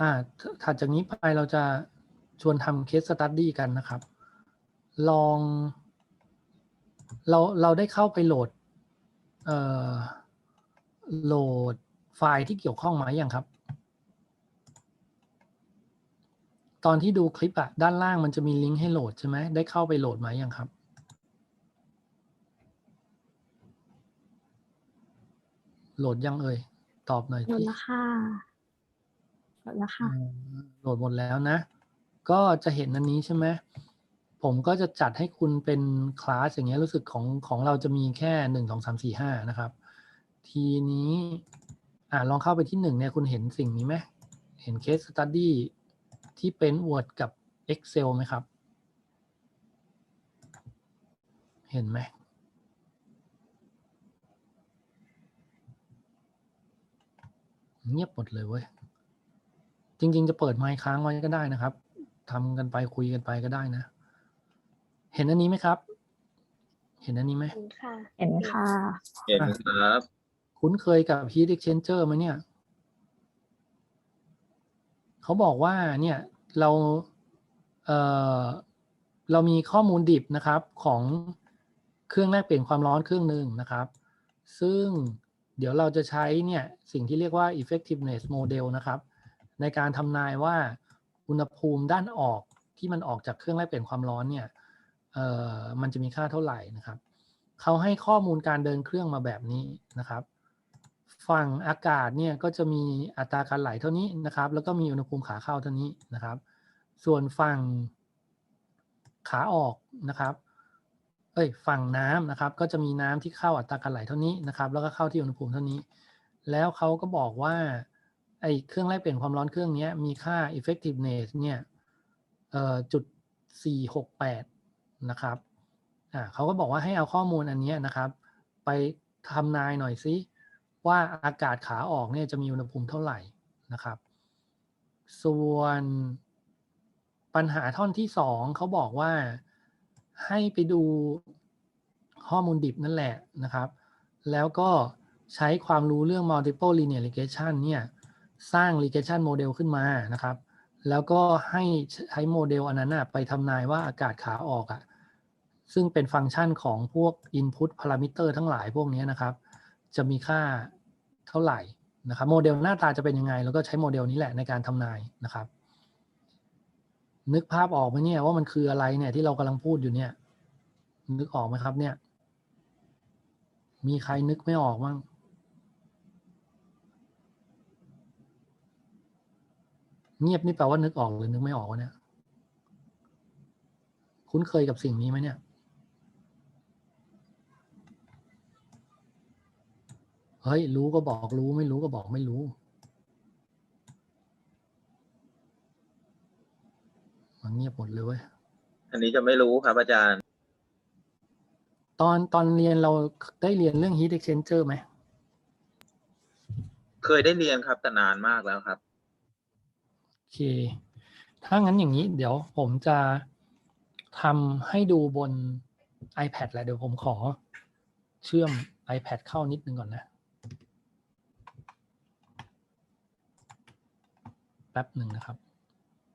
อ่าถัดจากนี้ไปเราจะชวนทำเคสสตัดดี้กันนะครับ ลองเราเราได้เข้าไปโหลดเอ่อโหลดไฟล์ที่เกี่ยวข้องมอย่างครับ ตอนที่ดูคลิปอะด้านล่างมันจะมีลิงก์ให้โหลดใช่ไหมได้เข้าไปโหลดมอย่างครับโหลดยังเอ่ยตอบหน่อยหมดแล้วค่ะ มดแล้วค่ะโหลดหมดแล้วนะ ก็จะเห็นอันนี้ใช่ไหมผมก็จะจัดให้คุณเป็นคลาสอย่างเงี้ยรู้สึกของของเราจะมีแค่หนึ่งสองสามสี่ห้านะครับ ทีนี้อ่าลองเข้าไปที่หนึ่งเนี่ยคุณเห็นสิ่งนี้ไหมเห็นเคสสตัดดี้ที่เป็น Word กับ Excel ไหมครับ เห็นไหมเงียบหมดเลยเว้ย จริง ๆ จะเปิดไมค์ค้างไว้ก็ได้นะครับทำกันไปคุยกันไปก็ได้นะ เห็นอันนี้ไหมครับ เห็นอันนี้ไหมเห็นค่ะ เห็นค่ะ เห็นครับ คุ้นเคยกับ Heat Exchanger ไหมเนี่ย เขาบอกว่าเนี่ยเราเอ่อเรามีข้อมูลดิบนะครับของเครื่องแลกเปลี่ยนความร้อนเครื่องหนึ่งนะครับ ซึ่งเดี๋ยวเราจะใช้เนี่ยสิ่งที่เรียกว่า effectiveness model นะครับ ในการทำนายว่าอุณหภูมิด้านออกที่มันออกจากเครื่องแลกเปลี่ยนความร้อนเนี่ยเอ่อมันจะมีค่าเท่าไหร่นะครับเขาให้ข้อมูลการเดินเครื่องมาแบบนี้นะครับ ฝั่งอากาศเนี่ยก็จะมีอัตราการไหลเท่านี้นะครับ แล้วก็มีอุณหภูมิขาเข้าเท่านี้นะครับ ส่วนฝั่งขาออกนะครับ เอ้ย ฝั่งน้ำนะครับ ก็จะมีน้ำที่เข้าอัตราการไหลเท่านี้นะครับ แล้วก็เข้าที่อุณหภูมิเท่านี้ แล้วเขาก็บอกว่า ไอ้เครื่องแลกเปลี่ยนความร้อนเครื่องนี้มีค่า effectiveness เนี่ยเอ่อจุดสี่หกแปดนะครับอ่าเขาก็บอกว่าให้เอาข้อมูลอันนี้นะครับ ไปทำนายหน่อยซิว่าอากาศขาออกเนี่ยจะมีอุณหภูมิเท่าไหร่นะครับ ส่วนปัญหาท่อนที่สองเขาบอกว่าให้ไปดูข้อมูลดิบนั่นแหละนะครับ แล้วก็ใช้ความรู้เรื่อง multiple linear regression เนี่ย สร้าง regression model ขึ้นมานะครับ แล้วก็ให้ใช้โมเดลอันนั้นไปทำนายว่าอากาศขาออกอะ่ะซึ่งเป็นฟังก์ชันของพวก input parameter ทั้งหลายพวกนี้นะครับ จะมีค่าเท่าไหร่นะครับโมเดลหน้าตาจะเป็นยังไง แล้วก็ใช้โมเดลนี้แหละในการทำนายนะครับ นึกภาพออกไหมเนี่ยว่ามันคืออะไรเนี่ยที่เรากำลังพูดอยู่เนี่ย นึกออกไหมครับเนี่ย มีใครนึกไม่ออกมั้ง เงียบนี่แปลว่านึกออกหรือนึกไม่ออกวะเนี่ย คุ้นเคยกับสิ่งนี้ไหมเนี่ย เฮ้ย รู้ก็บอกรู้ไม่รู้ก็บอกไม่รู้ มันเงียบหมดเลยเว้ย อันนี้จะไม่รู้ครับอาจารย์ ตอนตอนเรียนเราได้เรียนเรื่อง heat exchanger ไหม เคยได้เรียนครับแต่นานมากแล้วครับโอ เค ถ้างั้นอย่างนี้เดี๋ยวผมจะทำให้ดูบน iPad แหละเดี๋ยวผมขอเชื่อม iPad เข้านิดนึงก่อนนะ แป๊บหนึ่งนะครับ